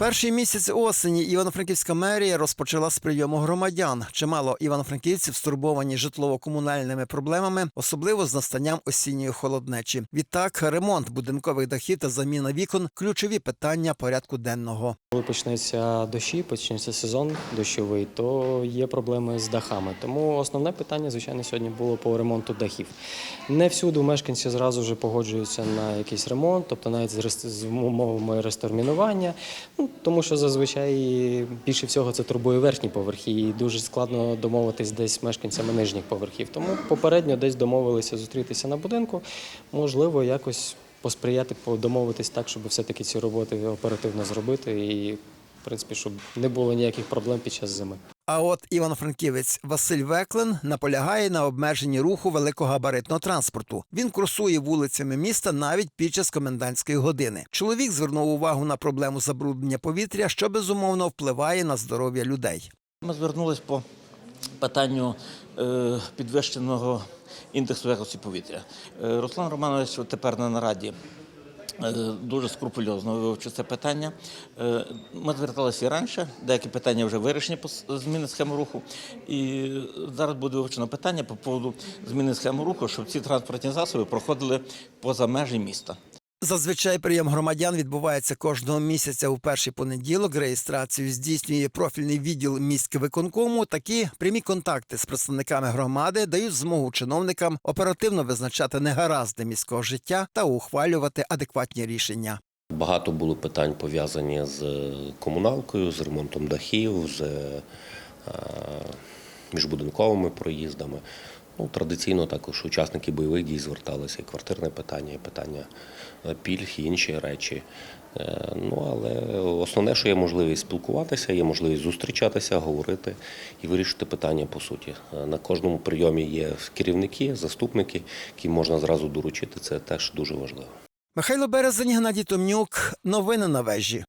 Перший місяць осені Івано-Франківська мерія розпочала з прийому громадян. Чимало івано-франківців стурбовані житлово-комунальними проблемами, особливо з настанням осінньої холоднечі. Відтак, ремонт будинкових дахів та заміна вікон ключові питання порядку денного. Коли почнеться дощі, почнеться сезон дощовий, то є проблеми з дахами. Тому основне питання, звичайно, сьогодні було по ремонту дахів. Не всюди мешканці зразу ж погоджуються на якийсь ремонт, тобто навіть з, умовами реставрінування. Ну, тому що зазвичай більше всього це турбує верхні поверхи, і дуже складно домовитись десь з мешканцями нижніх поверхів. Тому попередньо десь домовилися зустрітися на будинку, можливо, якось посприяти, домовитись так, щоб все-таки ці роботи оперативно зробити і, в принципі, щоб не було ніяких проблем під час зими. А от івано-франківець Василь Веклен наполягає на обмеженні руху великогабаритного транспорту. Він курсує вулицями міста навіть під час комендантської години. Чоловік звернув увагу на проблему забруднення повітря, що безумовно впливає на здоров'я людей. Ми звернулись по питанню е, підвищеного індексу якості повітря. Е, Руслан Романович тепер на нараді дуже скрупульозно вивчив це питання. Е, Ми зверталися і раніше, деякі питання вже вирішені по зміни схеми руху. І зараз буде вивчено питання по поводу зміни схеми руху, щоб ці транспортні засоби проходили поза межі міста. Зазвичай прийом громадян відбувається кожного місяця у перший понеділок. Реєстрацію здійснює профільний відділ міськвиконкому. Такі прямі контакти з представниками громади дають змогу чиновникам оперативно визначати негаразди міського життя та ухвалювати адекватні рішення. Багато було питань пов'язані з комуналкою, з ремонтом дахів, з е, міжбудинковими проїздами. Ну, традиційно також учасники бойових дій зверталися і квартирне питання, і питання е, пільг, і інші речі. Е, Ну, але основне, що є можливість спілкуватися, є можливість зустрічатися, говорити і вирішити питання по суті. Е, На кожному прийомі є керівники, заступники, яким можна зразу доручити. Це теж дуже важливо. Михайло Березень, Геннадій Томнюк. Новини на вежі.